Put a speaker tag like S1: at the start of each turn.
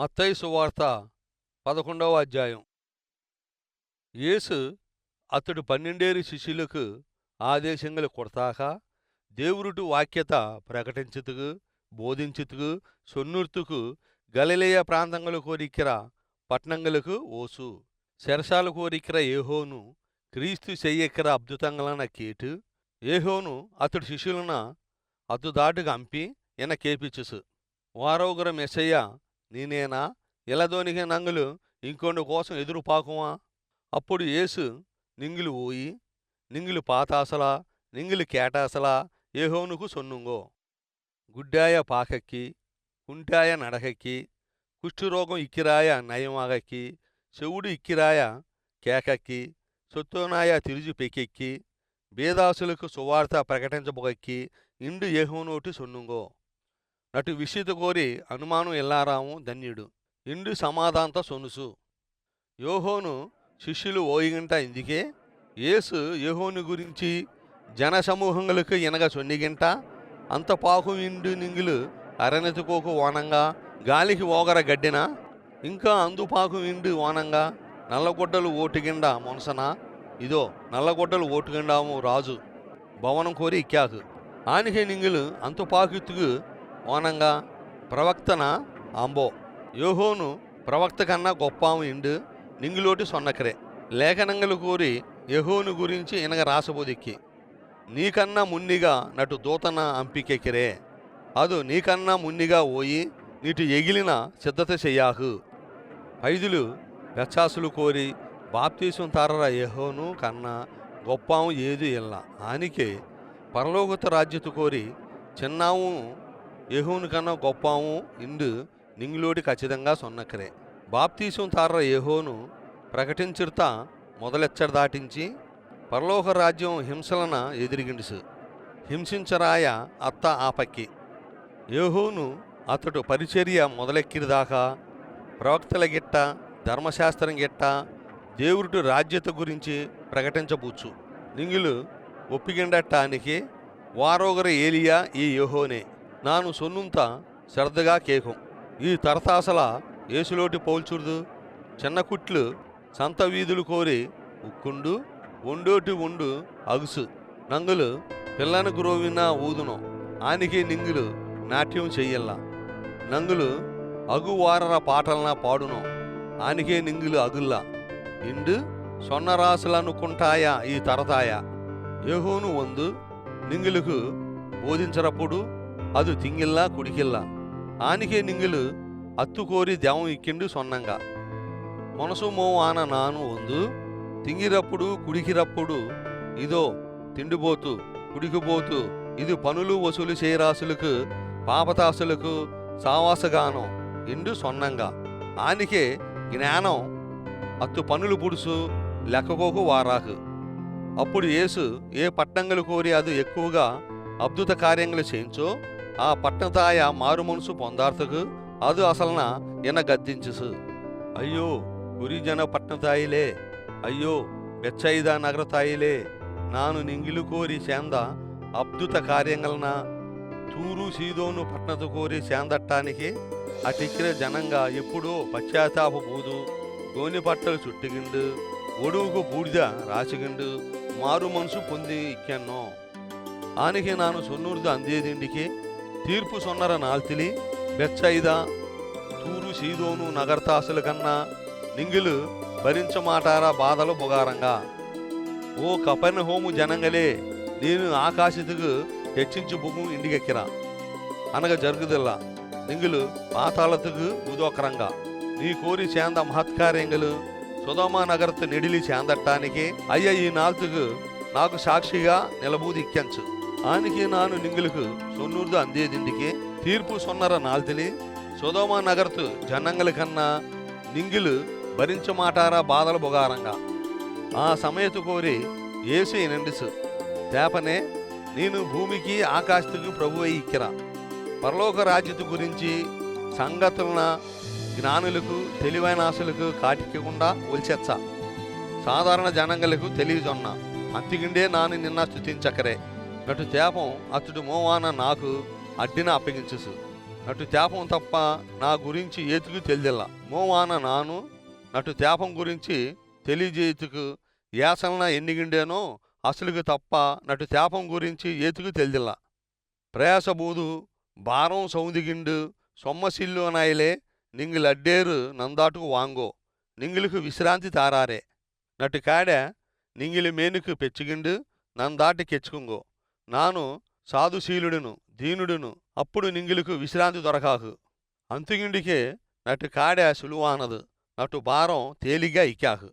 S1: మత్తయి సువార్త పదకొండవ అధ్యాయం. యేసు అతడు పన్నెండేరు శిష్యులకు ఆదేశంగలు కొడతాక దేవురుటు వాక్యత ప్రకటించుతుకు బోధించుతుకు సొన్నుర్తుకు గలిలేయ ప్రాంతంగలు కోరిక్కిర పట్నంగలకు ఓసు. శరసాల కోరిక్కిర ఏహోను క్రీస్తు చెయ్యెక్కిర అద్భుతంగలన కేటు. ఏహోను అతడు శిష్యులన అద్దుదాటుగా అంపి ఎన కేపించుసు వారొగర మెస్సయ్య నేనేనా? ఇలదోనికి నంగులు? ఇంకొండు కోసం ఎదురు పాకుమా? అప్పుడు యేసు నింగులు ఓయి నింగులు పాతాసలా నింగులు కేటాసలా ఏహోనుకు సొన్నుంగో. గుడ్డాయ పాకక్కి కుంటాయ నడకక్కి కుష్ఠరోగం ఇక్కిరాయ నయమాగక్కి చెవుడు ఇక్కిరాయ కేకక్కి సొత్తోనాయ తిరుజు పెకెక్కి బేదాసులకు సువార్త ప్రకటించబొగక్కి ఇండు ఏహోనోటి సొన్నుంగో. నటు విషిత కోరి అనుమానం ఎల్లారాము ధన్యుడు. ఇండు సమాధాంత సొనుసు. యోహోను శిష్యులు ఓయిగంట ఇందుకే యేసు యోహోను గురించి జనసమూహములకు ఎనగ సొన్నిగింట అంత పాకు ఇండు నింగులు అరణెతుకోకు ఓనంగా గాలికి ఓగర గడ్డిన ఇంకా అందుపాకు ఇండు ఓనంగా నల్లగొడ్డలు ఓటుగిండ మొనసన ఇదో నల్లగొడ్డలు ఓటుగిండాము రాజు. భవనం కోరి ఇక్కాకు ఆనికే నింగులు అంతుపాకిత్తుకు ఓనంగా ప్రవక్తన అంబో. యోహోను ప్రవక్త కన్నా గొప్పాము ఇండు నింగులోటి సొన్నకరే. లేఖనంగలు కోరి యహోను గురించి ఇనగ రాసబోదిక్కి. నీకన్నా మున్నిగా నటు దూతన అంపికెక్కిరే అదు నీకన్నా మున్నిగా ఓయి నీటి ఎగిలిన సిద్ధత చెయ్యాహు. ఐదులు వెచ్చాసులు కోరి బాప్తీసం తారర యహోను కన్నా గొప్పాము ఏది ఇల్ల. ఆనికే పరలోకత రాజ్యత కోరి చిన్నావు యహూను కన్నా గొప్పాము ఇండు నింగులోటి ఖచ్చితంగా సొన్నక్కరే. బాప్తీసం తార యహోను ప్రకటించుర్తా మొదలెచ్చడ దాటించి పరలోక రాజ్యం హింసలన ఎదిరిగిండుసు హింసించరాయ అత్త ఆపక్కి. యహోను అతడు పరిచర్య మొదలెక్కిరిదాకా ప్రవక్తల గిట్ట ధర్మశాస్త్రం గిట్ట దేవుడు రాజ్యత గురించి ప్రకటించబూచ్చు నింగులు ఒప్పిగిండటానికి వారోగర ఏలియా ఈ యహోనే నాను సొన్నుంత శ్రద్ధగా కేకం. ఈ తరతాసల ఏసులోటి పోల్చుర్దు? చిన్న కుట్లు సంత వీధులు కోరి ఉక్కుండు ఒండోటి ఒండు అగుసు. నంగులు పిల్లను గ్రోవిన ఊదును. ఆనికి నింగులు నాట్యం చెయ్యల్లా. నంగులు అగువారర పాటలన పాడును. ఆనికే నింగులు అగుల్లా. ఇండు సొన్నరాసులనుకుంటాయ ఈ తరతాయ? ఏహోను వందు నింగులకు బోధించరప్పుడు అది తింగిల్లా కుడికిల్లా. ఆనికే నింగులు అత్తుకోరి దేవం ఇక్కిండు సొన్నంగా. మనసు ఆన నాను వందు తింగిరప్పుడు కుడికిరప్పుడు ఇదో తిండిపోతూ కుడికిపోతూ ఇది పనులు వసూలు చేయరాసులకు పాపతాసులకు సావాసగానం ఇండు సొన్నంగా. ఆనికే జ్ఞానం అత్తు పనులు పుడుసు లెక్కకోకు వారాకు. అప్పుడు యేసు ఏ పట్టణంగలు కోరి అది ఎక్కువగా అద్భుత కార్యములు చేయించో ఆ పట్టణతాయ మారు మనసు పొందార్తకు అది అసలన ఎన గద్దించుసు. అయ్యో గురిజన పట్టణతాయిలే అయ్యో బెచ్చైదా నగరతాయిలే. నాను నింగిలు కోరి చేంద అద్భుత కార్యంగలన తూరు సీదోను పట్నత కోరి సేందట్టానికి అటిక్కిన జనంగా ఎప్పుడో పశ్చాత్తాపబూదు గోని పట్టలు చుట్టుగిండు ఒడువుకు బూడిద రాసిగిండు మారు మనసు పొంది ఇక్కెన్నో. ఆనికి నాను సొన్నూరుదు అందేదిండికి తీర్పు సొన్నర నాల్తిలి బెచ్చైదా తూరు సీదోను నగరతాసుల కన్నా నింగులు భరించమాటారా బాధలు బుగారంగా. ఓ కపర్ణ హోము జనంగలే నేను ఆకాశతుకు హెచ్చించు బుగు ఇండికెక్కిరా అనగా జరుగుదిల్లా నింగులు పాతాళతుకు ఉదోకరంగా నీ కోరి చేంద మహత్కార్యంగులు సుధమా నగరత్ నిడిలి చేందట్టానికి అయ్య ఈ నాల్తుకు నాకు సాక్షిగా ఆనికి నాను నింగులకు సొన్నూర్దు అందేదిండికి తీర్పు సొన్నర నాల్తిలి. సుధోమా నగర్తు జనంగల కన్నా నింగిలు భరించమాటారా బాధల బొగారంగా. ఆ సమయతు కోరి ఏసు నిండిసు. తేపనే నేను భూమికి ఆకాశతుకు ప్రభు ఇక్కిరా. పరలోక రాజ్యత గురించి సంగతులన జ్ఞానులకు తెలివైన ఆశలకు కాటికకుండా ఒలిచెచ్చ సాధారణ జనంగలకు తెలియజొన్న అంతిగిండే నాని నిన్న స్థుతించకరే నటు చేపం అతడు మోవాన నాకు అడ్డిన అప్పగించుసు. నటు చేపం తప్ప నా గురించి ఏతుకు తెలిదిల్ల. మోవాన నాను నటు చేపం గురించి తెలియజేతుకు యాసలన ఎన్నిగిండేనో అసలుకు తప్ప నటు చేపం గురించి ఏతుకు తెలిదిల్ల. ప్రయాసబూదు భారం సౌదిగిండు సొమ్మసిల్లు అనాయలే నింగిల్ అడ్డేరు నందాటుకు వాంగో. నింగిలుకు విశ్రాంతి తారారే. నటు కాడ నింగిలి మేనుకు పెచ్చిగిండు నందాటి కెచ్చుకుంగో. నాను సాధుశీలుడును దీనుడును అప్పుడు నింగిలుకు విశ్రాంతి దొరకాకు. అంతుగిండికే నటు కాడ సులువానదు నటు భారం తేలిగ్గా ఇక్కాకు.